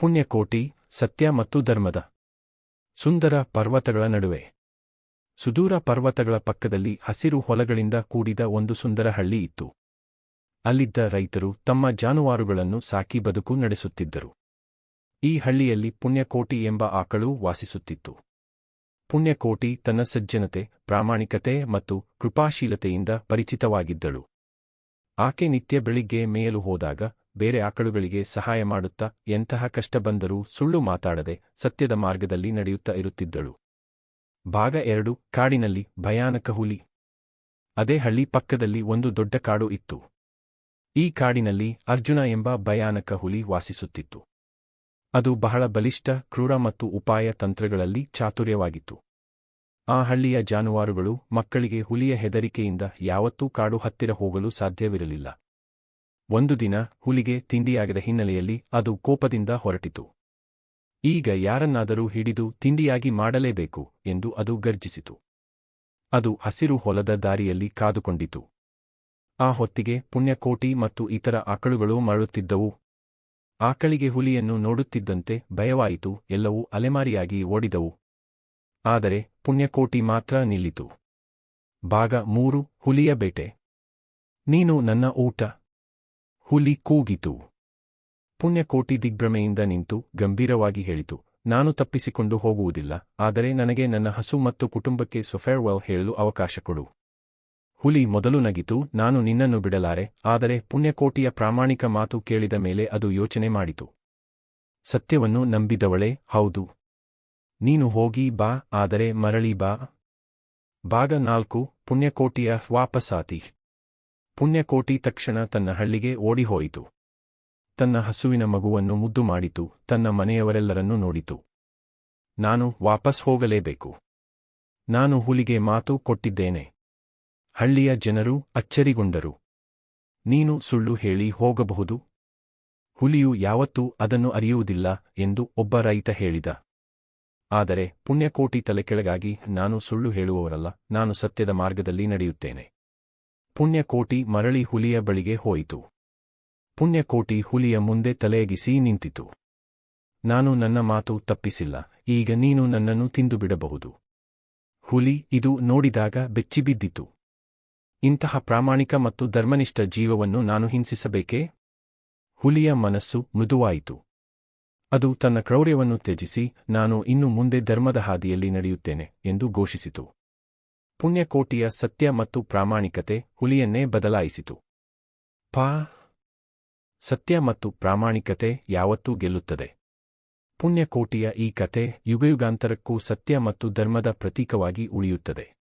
ಪುಣ್ಯಕೋಟಿ, ಸತ್ಯ ಮತ್ತು ಧರ್ಮದ ಸುಂದರ ಪರ್ವತಗಳ ನಡುವೆ. ಸುದೂರ ಪರ್ವತಗಳ ಪಕ್ಕದಲ್ಲಿ ಹಸಿರು ಹೊಲಗಳಿಂದ ಕೂಡಿದ ಒಂದು ಸುಂದರ ಹಳ್ಳಿ ಇತ್ತು. ಅಲ್ಲಿದ್ದ ರೈತರು ತಮ್ಮ ಜಾನುವಾರುಗಳನ್ನು ಸಾಕಿ ಬದುಕು ನಡೆಸುತ್ತಿದ್ದರು. ಈ ಹಳ್ಳಿಯಲ್ಲಿ ಪುಣ್ಯಕೋಟಿ ಎಂಬ ಆಕಳು ವಾಸಿಸುತ್ತಿತ್ತು. ಪುಣ್ಯಕೋಟಿ ತನ್ನ ಸಜ್ಜನತೆ, ಪ್ರಾಮಾಣಿಕತೆ ಮತ್ತು ಕೃಪಾಶೀಲತೆಯಿಂದ ಪರಿಚಿತವಾಗಿದ್ದಳು. ಆಕೆ ನಿತ್ಯ ಬೆಳಿಗ್ಗೆ ಮೇಯಲು ಹೋದಾಗ ಬೇರೆ ಆಕಳುಗಳಿಗೆ ಸಹಾಯ ಮಾಡುತ್ತಾ ಎಂತಹ ಕಷ್ಟ ಬಂದರೂ ಸುಳ್ಳು ಮಾತಾಡದೆ ಸತ್ಯದ ಮಾರ್ಗದಲ್ಲಿ ನಡೆಯುತ್ತಾ ಇರುತ್ತಿದ್ದಳು. ಭಾಗ ಎರಡು, ಕಾಡಿನಲ್ಲಿ ಭಯಾನಕ ಹುಲಿ. ಅದೇ ಹಳ್ಳಿ ಪಕ್ಕದಲ್ಲಿ ಒಂದು ದೊಡ್ಡ ಕಾಡು ಇತ್ತು. ಈ ಕಾಡಿನಲ್ಲಿ ಅರ್ಜುನ ಎಂಬ ಭಯಾನಕ ಹುಲಿ ವಾಸಿಸುತ್ತಿತ್ತು. ಅದು ಬಹಳ ಬಲಿಷ್ಠ, ಕ್ರೂರ ಮತ್ತು ಉಪಾಯ ತಂತ್ರಗಳಲ್ಲಿ ಚಾತುರ್ಯವಾಗಿತ್ತು. ಆ ಹಳ್ಳಿಯ ಜಾನುವಾರುಗಳು ಮಕ್ಕಳಿಗೆ ಹುಲಿಯ ಹೆದರಿಕೆಯಿಂದ ಯಾವತ್ತೂ ಕಾಡು ಹತ್ತಿರ ಹೋಗಲು ಸಾಧ್ಯವಿರಲಿಲ್ಲ. ಒಂದು ದಿನ ಹುಲಿಗೆ ತಿಂಡಿಯಾಗದ ಹಿನ್ನೆಲೆಯಲ್ಲಿ ಅದು ಕೋಪದಿಂದ ಹೊರಟಿತು. ಈಗ ಯಾರನ್ನಾದರೂ ಹಿಡಿದು ತಿಂಡಿಯಾಗಿ ಮಾಡಲೇಬೇಕು ಎಂದು ಅದು ಗರ್ಜಿಸಿತು. ಅದು ಹಸಿರು ಹೊಲದ ದಾರಿಯಲ್ಲಿ ಕಾದುಕೊಂಡಿತು. ಆ ಹೊತ್ತಿಗೆ ಪುಣ್ಯಕೋಟಿ ಮತ್ತು ಇತರ ಆಕಳುಗಳು ಮರಳುತ್ತಿದ್ದವು. ಆಕಳಿಗೆ ಹುಲಿಯನ್ನು ನೋಡುತ್ತಿದ್ದಂತೆ ಭಯವಾಯಿತು, ಎಲ್ಲವೂ ಅಲೆಮಾರಿಯಾಗಿ ಓಡಿದವು. ಆದರೆ ಪುಣ್ಯಕೋಟಿ ಮಾತ್ರ ನಿಲ್ಲಿತು. ಭಾಗ ಮೂರು, ಹುಲಿಯ ಬೇಟೆ. ನೀನು ನನ್ನ ಊಟ. ಹುಲಿ ಕೂಗಿತು. ಪುಣ್ಯಕೋಟಿ ದಿಗ್ಭ್ರಮೆಯಿಂದ ನಿಂತು ಗಂಭೀರವಾಗಿ ಹೇಳಿತು, ನಾನು ತಪ್ಪಿಸಿಕೊಂಡು ಹೋಗುವುದಿಲ್ಲ, ಆದರೆ ನನಗೆ ನನ್ನ ಹಸು ಮತ್ತು ಕುಟುಂಬಕ್ಕೆ ಸೊಫೇರ್ವೆಲ್ ಹೇಳಲು ಅವಕಾಶ ಕೊಡು. ಹುಲಿ ಮೊದಲು ನಗಿತು, ನಾನು ನಿನ್ನನ್ನು ಬಿಡಲಾರೆ, ಆದರೆ ಪುಣ್ಯಕೋಟಿಯ ಪ್ರಾಮಾಣಿಕ ಮಾತು ಕೇಳಿದ ಮೇಲೆ ಅದು ಯೋಚನೆ ಮಾಡಿತು. ಸತ್ಯವನ್ನು ನಂಬಿದವಳೆ, ಹೌದು. ನೀನು ಹೋಗಿ ಬಾ, ಆದರೆ ಮರಳಿ ಬಾ. ಭಾಗ ನಾಲ್ಕು, ಪುಣ್ಯಕೋಟಿಯ ವಾಪಸಾತಿ. ಪುಣ್ಯಕೋಟಿ ತಕ್ಷಣ ತನ್ನ ಹಳ್ಳಿಗೆ ಓಡಿಹೋಯಿತು. ತನ್ನ ಹಸುವಿನ ಮಗುವನ್ನು ಮುದ್ದು ಮಾಡಿತು, ತನ್ನ ಮನೆಯವರೆಲ್ಲರನ್ನೂ ನೋಡಿತು. ನಾನು ವಾಪಸ್ ಹೋಗಲೇಬೇಕು. ನಾನು ಹುಲಿಗೆ ಮಾತು ಕೊಟ್ಟಿದ್ದೇನೆ. ಹಳ್ಳಿಯ ಜನರು ಅಚ್ಚರಿಗೊಂಡರು. ನೀನು ಸುಳ್ಳು ಹೇಳಿ ಹೋಗಬಹುದು. ಹುಲಿಯು ಯಾವತ್ತೂ ಅದನ್ನು ಅರಿಯುವುದಿಲ್ಲ ಎಂದು ಒಬ್ಬ ರೈತ ಹೇಳಿದ. ಆದರೆ ಪುಣ್ಯಕೋಟಿ ತಲೆಕೆಳಗಾಗಿ ನಾನು ಸುಳ್ಳು ಹೇಳುವವರಲ್ಲ, ನಾನು ಸತ್ಯದ ಮಾರ್ಗದಲ್ಲಿ ನಡೆಯುತ್ತೇನೆ. ಪುಣ್ಯಕೋಟಿ ಮರಳಿ ಹುಲಿಯ ಬಳಿಗೆ ಹೋಯಿತು. ಪುಣ್ಯಕೋಟಿ ಹುಲಿಯ ಮುಂದೆ ತಲೆಯಗಿಸಿ ನಿಂತಿತು. ನಾನು ನನ್ನ ಮಾತು ತಪ್ಪಿಸಿಲ್ಲ, ಈಗ ನೀನು ನನ್ನನ್ನು ತಿಂದುಬಿಡಬಹುದು. ಹುಲಿ ಇದು ನೋಡಿದಾಗ ಬೆಚ್ಚಿಬಿದ್ದಿತು. ಇಂತಹ ಪ್ರಾಮಾಣಿಕ ಮತ್ತು ಧರ್ಮನಿಷ್ಠ ಜೀವವನ್ನು ನಾನು ಹಿಂಸಿಸಬೇಕೇ? ಹುಲಿಯ ಮನಸ್ಸು ಮೃದುವಾಯಿತು. ಅದು ತನ್ನ ಕ್ರೌರ್ಯವನ್ನು ತ್ಯಜಿಸಿ, ನಾನು ಇನ್ನು ಮುಂದೆ ಧರ್ಮದ ಹಾದಿಯಲ್ಲಿ ನಡೆಯುತ್ತೇನೆ ಎಂದು ಘೋಷಿಸಿತು. ಪುಣ್ಯಕೋಟಿಯ ಸತ್ಯ ಮತ್ತು ಪ್ರಾಮಾಣಿಕತೆ ಹುಲಿಯನ್ನೇ ಬದಲಾಯಿಸಿತು. ಪಾ. ಸತ್ಯ ಮತ್ತು ಪ್ರಾಮಾಣಿಕತೆ ಯಾವತ್ತೂ ಗೆಲ್ಲುತ್ತದೆ. ಪುಣ್ಯಕೋಟಿಯ ಈ ಕತೆ ಯುಗಯುಗಾಂತರಕ್ಕೂ ಸತ್ಯ ಮತ್ತು ಧರ್ಮದ ಪ್ರತೀಕವಾಗಿ ಉಳಿಯುತ್ತದೆ.